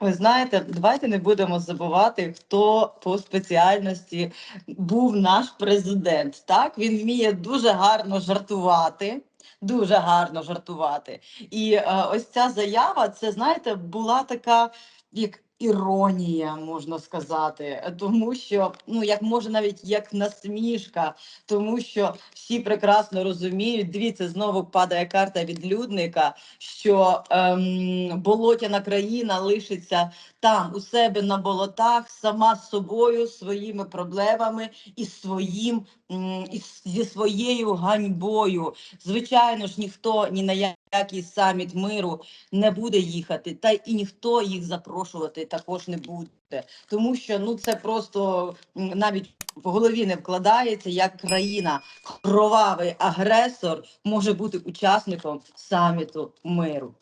Ви знаєте, давайте не будемо забувати, хто по спеціальності був наш президент. Так, він вміє дуже гарно жартувати. Дуже гарно жартувати. І е, ось ця заява, це знаєте, була така як іронія, можна сказати, тому що ну як може навіть як насмішка, тому що всі прекрасно розуміють. Дивіться, знову падає карта відлюдника, що ем, болотяна країна лишиться там у себе на болотах, сама з собою, своїми проблемами і своїм і зі своєю ганьбою. Звичайно ж, ніхто ні на який саміт миру не буде їхати, та і ніхто їх запрошувати також не буде, тому що ну це просто навіть в голові не вкладається, як країна кровавий агресор може бути учасником саміту миру.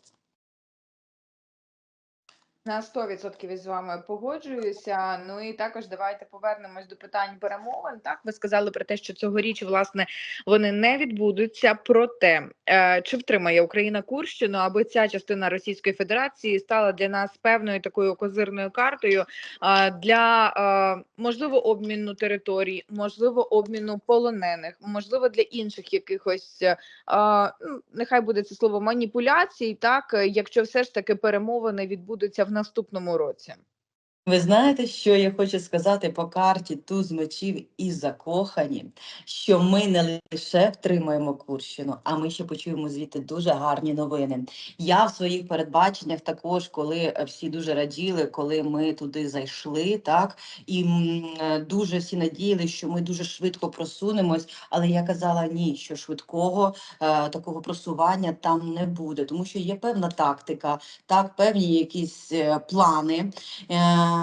На 100% із вами погоджуюся. Ну і також давайте повернемось до питань перемовин. Так, ви сказали про те, що цьогоріч власне вони не відбудуться. Проте е, чи втримає Україна Курщину, аби ця частина Російської Федерації стала для нас певною такою козирною картою е, для е, можливо обміну територій, можливо, обміну полонених, можливо, для інших якихось ну, нехай буде це слово маніпуляцій, так якщо все ж таки перемовини відбудуться в наступному році. Ви знаєте, що я хочу сказати по карті туз мечів і закохані, що ми не лише втримаємо Курщину, а ми ще почуємо звідти дуже гарні новини. Я в своїх передбаченнях також, коли е, всі дуже раділи, коли ми туди зайшли, так і е, дуже всі надіяли, що ми дуже швидко просунемось. Але я казала ні, що швидкого е, такого просування там не буде, тому що є певна тактика, так певні якісь е, плани. Е,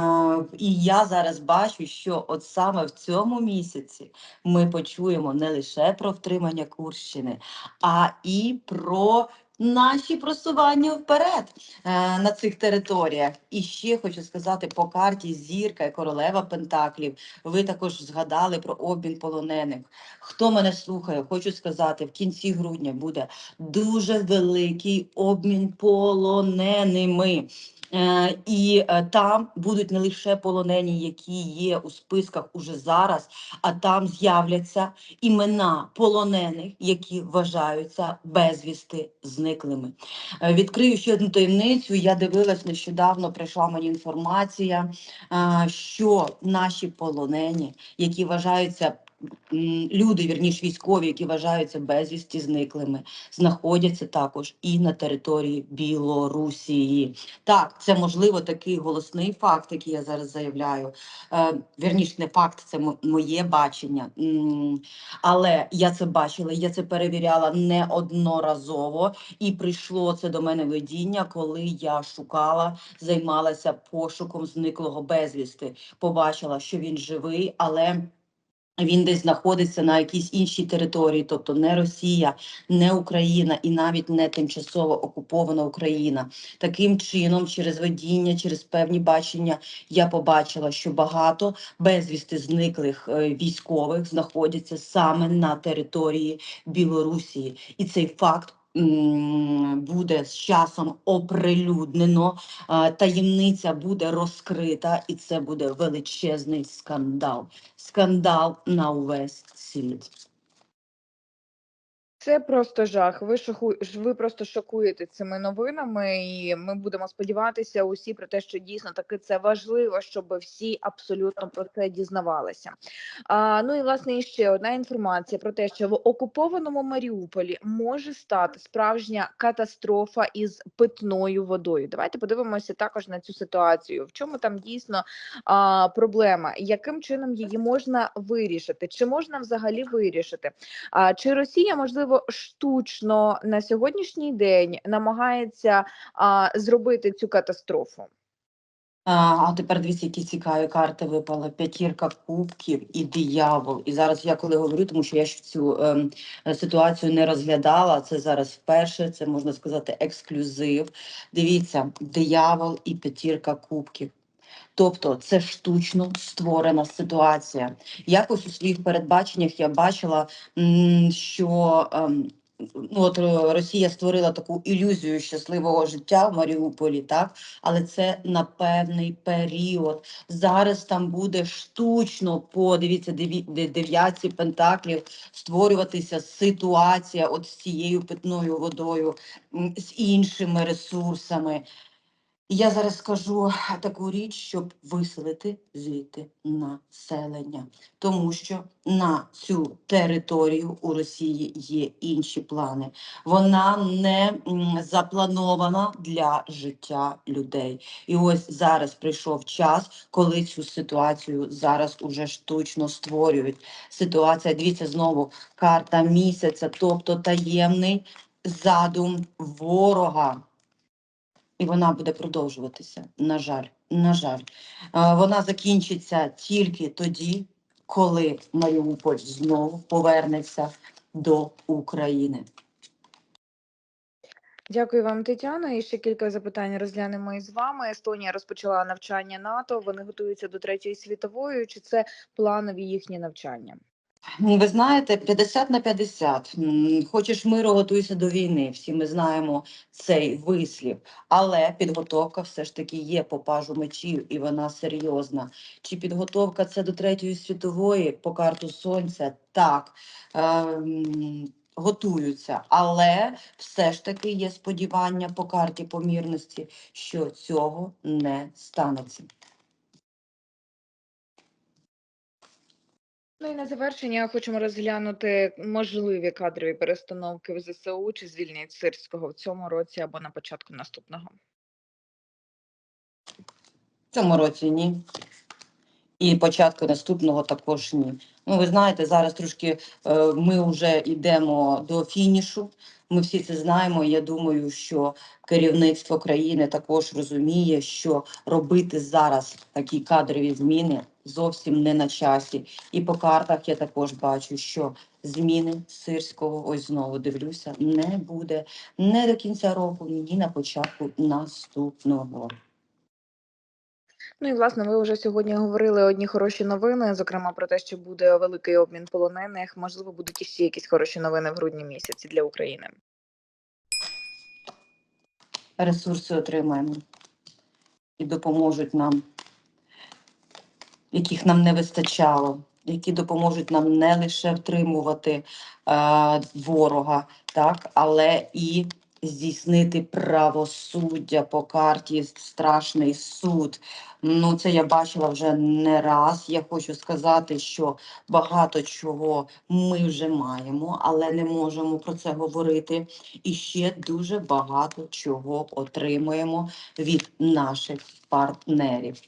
і я зараз бачу, що от саме в цьому місяці ми почуємо не лише про втримання Курщини, а і про наші просування вперед е, на цих територіях. І ще хочу сказати по карті Зірка і королева Пентаклів. Ви також згадали про обмін полонених. Хто мене слухає, хочу сказати, в кінці грудня буде дуже великий обмін полоненими. Е, і е, там будуть не лише полонені, які є у списках уже зараз, а там з'являться імена полонених, які вважаються безвісти зниклими. Е, Відкрию ще одну таємницю. Я дивилась нещодавно. Прийшла мені інформація, що наші полонені, які вважаються люди, вірніш військові, які вважаються безвісті зниклими, знаходяться також і на території Білорусії. Так, це можливо такий голосний факт, який я зараз заявляю. Е, вірніш, не факт, це моє бачення. Але я це бачила, я це перевіряла неодноразово, і прийшло це до мене видіння, коли я шукала, займалася пошуком зниклого безвісти. Побачила, що він живий, але. Він десь знаходиться на якійсь іншій території, тобто не Росія, не Україна і навіть не тимчасово окупована Україна. Таким чином, через водіння, через певні бачення, я побачила, що багато безвісти зниклих е, військових знаходяться саме на території Білорусі, і цей факт. Буде з часом оприлюднено, таємниця буде розкрита, і це буде величезний скандал. Скандал на увесь світ. Це просто жах. Ви шоху... ж- ви просто шокуєте цими новинами, і ми будемо сподіватися усі про те, що дійсно таки це важливо, щоб всі абсолютно про це дізнавалися. А, ну і власне ще одна інформація про те, що в окупованому Маріуполі може стати справжня катастрофа із питною водою. Давайте подивимося також на цю ситуацію. В чому там дійсно а, проблема? Яким чином її можна вирішити? Чи можна взагалі вирішити? А чи Росія можливо штучно на сьогоднішній день намагається а, зробити цю катастрофу? А, тепер дивіться, які цікаві карти випали. П'ятірка кубків і диявол. І зараз я коли говорю, тому що я ж цю ем, ситуацію не розглядала. Це зараз вперше, це можна сказати ексклюзив. Дивіться, диявол і п'ятірка кубків. Тобто це штучно створена ситуація. Якось у своїх передбаченнях я бачила, що ем, ну, от е, Росія створила таку ілюзію щасливого життя в Маріуполі, так але це на певний період. Зараз там буде штучно по дивіться дев'ятці пентаклів створюватися ситуація от з цією питною водою, з іншими ресурсами. Я зараз скажу таку річ, щоб виселити звідти населення, тому що на цю територію у Росії є інші плани. Вона не запланована для життя людей. І ось зараз прийшов час, коли цю ситуацію зараз уже штучно створюють. Ситуація, дивіться знову, карта місяця, тобто таємний задум ворога. І вона буде продовжуватися. На жаль, на жаль, вона закінчиться тільки тоді, коли Маріуполь знову повернеться до України. Дякую вам, Тетяно. І ще кілька запитань розглянемо із вами. Естонія розпочала навчання НАТО. Вони готуються до третьої світової. Чи це планові їхні навчання? М, Ви знаєте, 50 на 50. Хочеш миру, готуйся до війни. Всі ми знаємо цей вислів. Але підготовка все ж таки є по пажу мечів, і вона серйозна. Чи підготовка це до третьої світової по карту сонця? Так. Ем, Готуються, але все ж таки є сподівання по карті помірності, що цього не станеться. Ну і на завершення хочемо розглянути можливі кадрові перестановки в ЗСУ чи звільнять Сирського в цьому році або на початку наступного. В цьому році ні. І початку наступного також ні. Ну, ви знаєте, зараз трошки е, ми вже йдемо до фінішу. Ми всі це знаємо. Я думаю, що керівництво країни також розуміє, що робити зараз такі кадрові зміни зовсім не на часі. І по картах я також бачу, що зміни сирського, ось знову дивлюся, не буде не до кінця року, ні на початку наступного. Ну і власне, ви вже сьогодні говорили одні хороші новини, зокрема про те, що буде великий обмін полонених. Можливо, будуть іще якісь хороші новини в грудні місяці для України. ресурси отримаємо і допоможуть нам, яких нам не вистачало, які допоможуть нам не лише втримувати е, ворога, так, але і здійснити правосуддя по карті страшний суд. Ну, це я бачила вже не раз. Я хочу сказати, що багато чого ми вже маємо, але не можемо про це говорити. І ще дуже багато чого отримуємо від наших партнерів.